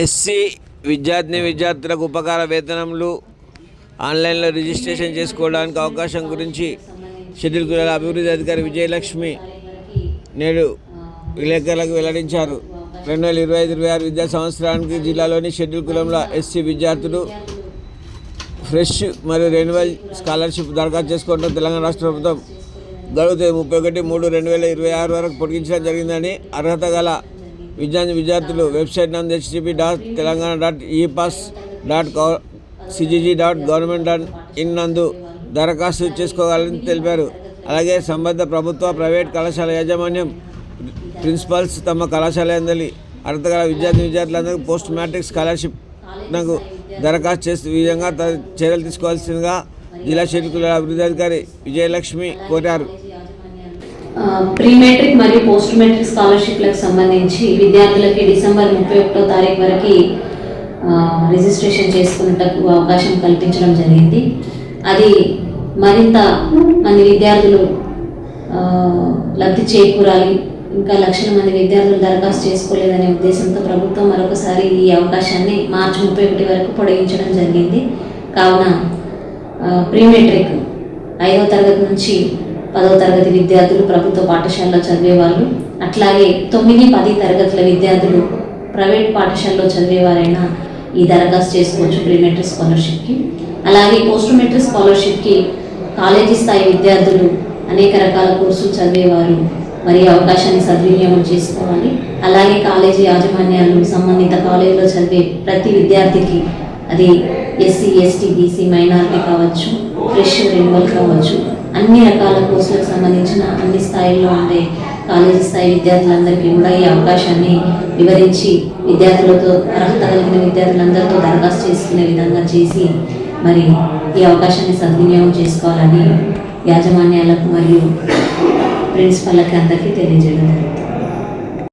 SC విద్యార్థిని విద్యార్థులకు ఉపకార వేతనములు ఆన్లైన్లో రిజిస్ట్రేషన్ చేసుకోవడానికి అవకాశం గురించి షెడ్యూల్ కులాల అభివృద్ధి అధికారి విజయలక్ష్మి నేడు విలేకరులకు వెల్లడించారు. రెండు వేల ఇరవై ఐదు ఇరవై ఆరు విద్యా సంవత్సరానికి జిల్లాలోని షెడ్యూల్ కులంలో ఎస్సీ విద్యార్థులు ఫ్రెష్ మరియు రెన్యువల్ స్కాలర్షిప్ దరఖాస్తు చేసుకోవడం తెలంగాణ రాష్ట్ర ప్రభుత్వం గడువు తేదీ ముప్పై ఒకటి మూడు రెండు వేల ఇరవై ఆరు వరకు పొడిగించడం జరిగిందని అర్హత గల విద్యార్థి విద్యార్థులు వెబ్సైట్ నందు HTTP dot Telangana dot epass dot CGG dot government dot in నందు దరఖాస్తు చేసుకోగలని తెలిపారు. అలాగే సంబంధ ప్రభుత్వ ప్రైవేట్ కళాశాల యాజమాన్యం ప్రిన్సిపల్స్ తమ కళాశాల అందరి అర్హత గల విద్యార్థి విద్యార్థులందరికీ పోస్ట్ మ్యాట్రిక్ స్కాలర్షిప్ నాకు దరఖాస్తు చేసే విధంగా చర్యలు తీసుకోవాల్సిందిగా జిల్లా షెడ్యూల్ అభివృద్ధి అధికారి విజయలక్ష్మి కోరారు. ప్రీ మెట్రిక్ మరియు పోస్ట్ మెట్రిక్ స్కాలర్షిప్లకు సంబంధించి విద్యార్థులకి డిసెంబర్ ముప్పై ఒకటో తారీఖు వరకు రిజిస్ట్రేషన్ చేసుకునేటకు అవకాశం కల్పించడం జరిగింది. అది మరింత మంది విద్యార్థులు లబ్ధి చేకూరాలి ఇంకా లక్షల మంది విద్యార్థులు దరఖాస్తు చేసుకోలేదనే ఉద్దేశంతో ప్రభుత్వం మరొకసారి ఈ అవకాశాన్ని మార్చి ముప్పై ఒకటి వరకు పొడిగించడం జరిగింది. కావున ప్రీ మెట్రిక్ ఐదవ తరగతి నుంచి పదవ తరగతి విద్యార్థులు ప్రభుత్వ పాఠశాలలో చదివేవాళ్ళు అట్లాగే తొమ్మిది పది తరగతుల విద్యార్థులు ప్రైవేట్ పాఠశాలలో చదివేవారైనా ఈ దరఖాస్తు చేసుకోవచ్చు ప్రీ మెట్రిక్ స్కాలర్షిప్కి. అలాగే పోస్ట్ మెట్రిక్ స్కాలర్షిప్కి కాలేజీ స్థాయి విద్యార్థులు అనేక రకాల కోర్సులు చదివేవారు మరి అవకాశాన్ని సద్వినియోగం చేసుకోవాలి. అలాగే కాలేజీ యాజమాన్యాలు సంబంధిత కాలేజీలో చదివే ప్రతి విద్యార్థికి అది ఎస్సీ ఎస్టీ బీసీ మైనారిటీ కావచ్చు ఫ్రెష్ రెన్యువల్ కావచ్చు. అన్ని రకాల కోర్సులకు సంబంధించిన అన్ని స్థాయిల్లో ఉండే కాలేజీ స్థాయి విద్యార్థులందరికీ కూడా ఈ అవకాశాన్ని వివరించి విద్యార్థులతో అర్హత కలిగిన విద్యార్థులందరితో దరఖాస్తు చేసుకునే విధంగా చేసి మరి ఈ అవకాశాన్ని సద్వినియోగం చేసుకోవాలని యాజమాన్యాలకు మరియు ప్రిన్సిపల్కి అందరికీ తెలియజేయడం జరుగుతుంది.